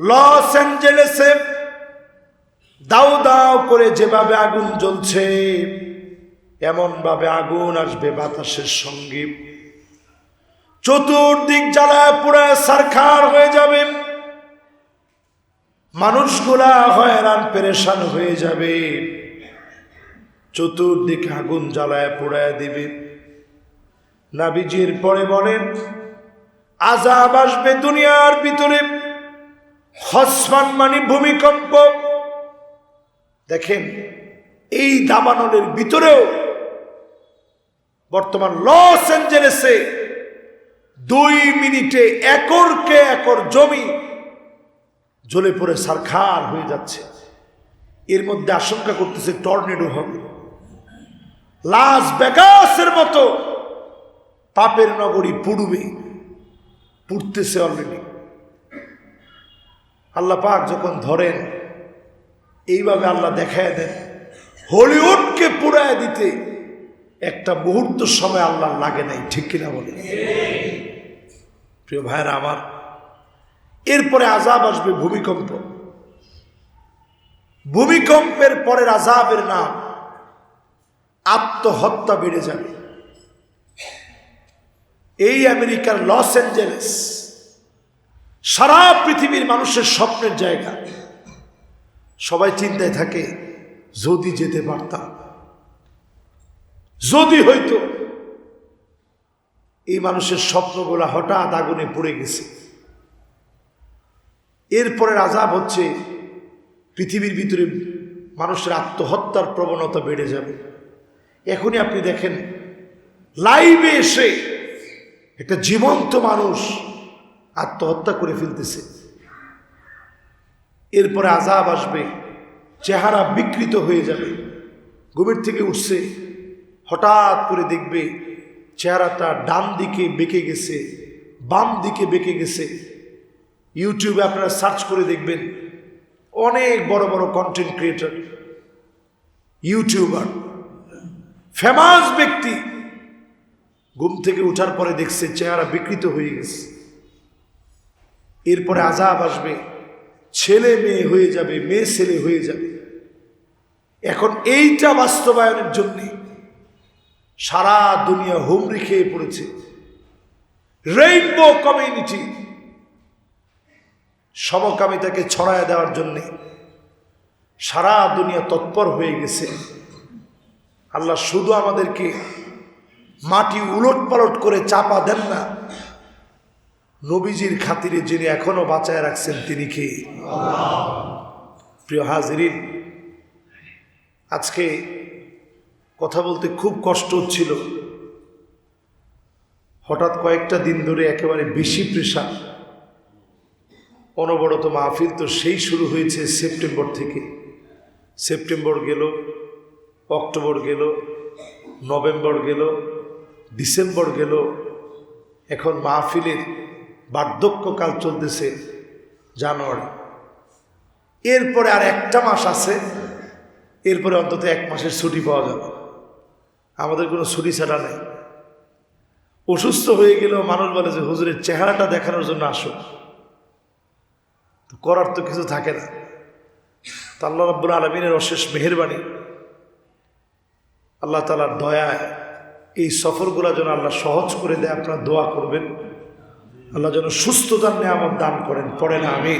Loss অ্যাঞ্জেলেসে দাও দাও করে যেভাবে আগুন জ্বলছে এমন ভাবে আগুন আসবে বাতাসের সঙ্গে। চতুর্দিক জ্বালায় পুরায় সারখার হয়ে যাবে। মানুষগুলা হয়রান, পেরেশান হয়ে যাবে। চতুর্দিকে আগুন জ্বালায় পোড়ায় দিবে। নাবিজির পরে বলেন আজাব আসবে দুনিয়ার ভিতরে। হসমান মানে ভূমিকম্প। দেখেন, এই দাবানলের ভিতরেও বর্তমান লস অ্যাঞ্জেলেসে দুই মিনিটে একরকে একর জমি জ্বলে পড়ে সারখার হয়ে যাচ্ছে। এর মধ্যে আশঙ্কা করতেছে টর্নেডো হবে। লাস বেগাসের মতো পাপের নগরী পুড়বে, পুড়তেছে অলরেডি আল্লাহ পাক যখন ধরেন, এইভাবে আল্লাহ দেখায় দেন, হলিউডকে পুরায় দিতে একটা মুহূর্ত সময় আল্লাহ লাগে নাই, ঠিক কিনা বলে প্রিয় ভাইরা আমার, এরপরে আজাব আসবে ভূমিকম্প। ভূমিকম্পের পরের আজাবের নাম আত্মহত্যা বেড়ে যাবে। এই আমেরিকার লস অ্যাঞ্জেলেস সারা পৃথিবীর মানুষের স্বপ্নের জায়গা। সবাই চিন্তায় থাকে, যদি যেতে পারতাম। যদি হইতো এই মানুষের স্বপ্নগুলা হঠাৎ আগুনে পড়ে গেছে। এরপরে আজাব হচ্ছে, পৃথিবীর ভিতরে মানুষের আত্মহত্যার প্রবণতা বেড়ে যাবে। এখনই আপনি দেখেন, লাইভে এসে একটা জীবন্ত মানুষ আত্মহত্যা করে ফেলতেছে। এরপরে আজাব আসবে, চেহারা বিকৃত হয়ে যাবে। গভীর থেকে উঠছে, হঠাৎ করে দেখবে চেহারাটা ডান দিকে বেঁকে গেছে বাম দিকে বেঁকে গেছে। ইউটিউবে আপনারা সার্চ করে দেখবেন, অনেক বড় বড় কন্টেন্ট ক্রিয়েটর ইউটিউবার ফেমাস ব্যক্তি। ঘুম থেকে উঠার পরে দেখছে চেহারা বিকৃত হয়ে গেছে। এরপরে আজাব আসবে। ছেলে মেয়ে হয়ে যাবে, মেয়ে ছেলে হয়ে যাবে। এখন এইটা বাস্তবায়নের জন্য সারা দুনিয়া হুমড়ি খেয়ে পড়েছে। রেইনবো কমিউনিটি সমকামিতাকে ছড়ায় দেওয়ার জন্যে সারা দুনিয়া তৎপর হয়ে গেছে। আল্লাহ শুধু আমাদেরকে মাটি উলট পালট করে চাপা দেন না নবীজির খাতিরে যিনি এখনও বাঁচায় রাখছেন, তিনি কি? প্রিয় হাজরিন, আজকে কথা বলতে খুব কষ্ট হচ্ছিল। হঠাৎ কয়েকটা দিন ধরে একেবারে বেশি প্রেশার অনবরত মাহফিল তো সেই শুরু হয়েছে সেপ্টেম্বর থেকে। সেপ্টেম্বর গেল, অক্টোবর গেল, নভেম্বর গেল, ডিসেম্বর গেল। এখন মাহফিলের বার্ধক্যকাল চলতেছে জানুয়ারি। এরপরে আর একটা মাস আছে, এরপরে অন্তত এক মাসের ছুটি পাওয়া যাবে আমাদের কোনো ছুটি ছাড়া নেই। অসুস্থ হয়ে গেলেও মানুষ বলে যে, হুজুরের চেহারাটা দেখানোর জন্য আসো। করার তো কিছু থাকে না। তা আল্লাহ রাব্বুল আলমিনের অশেষ মেহরবানি। আল্লাহ তালার দয়ায় এই সফরগুলো যেন আল্লাহ সহজ করে দেয়, আপনারা দোয়া করবেন। আল্লাহ যেন সুস্থতার নিয়ামত দান করেন পড়ে না আমি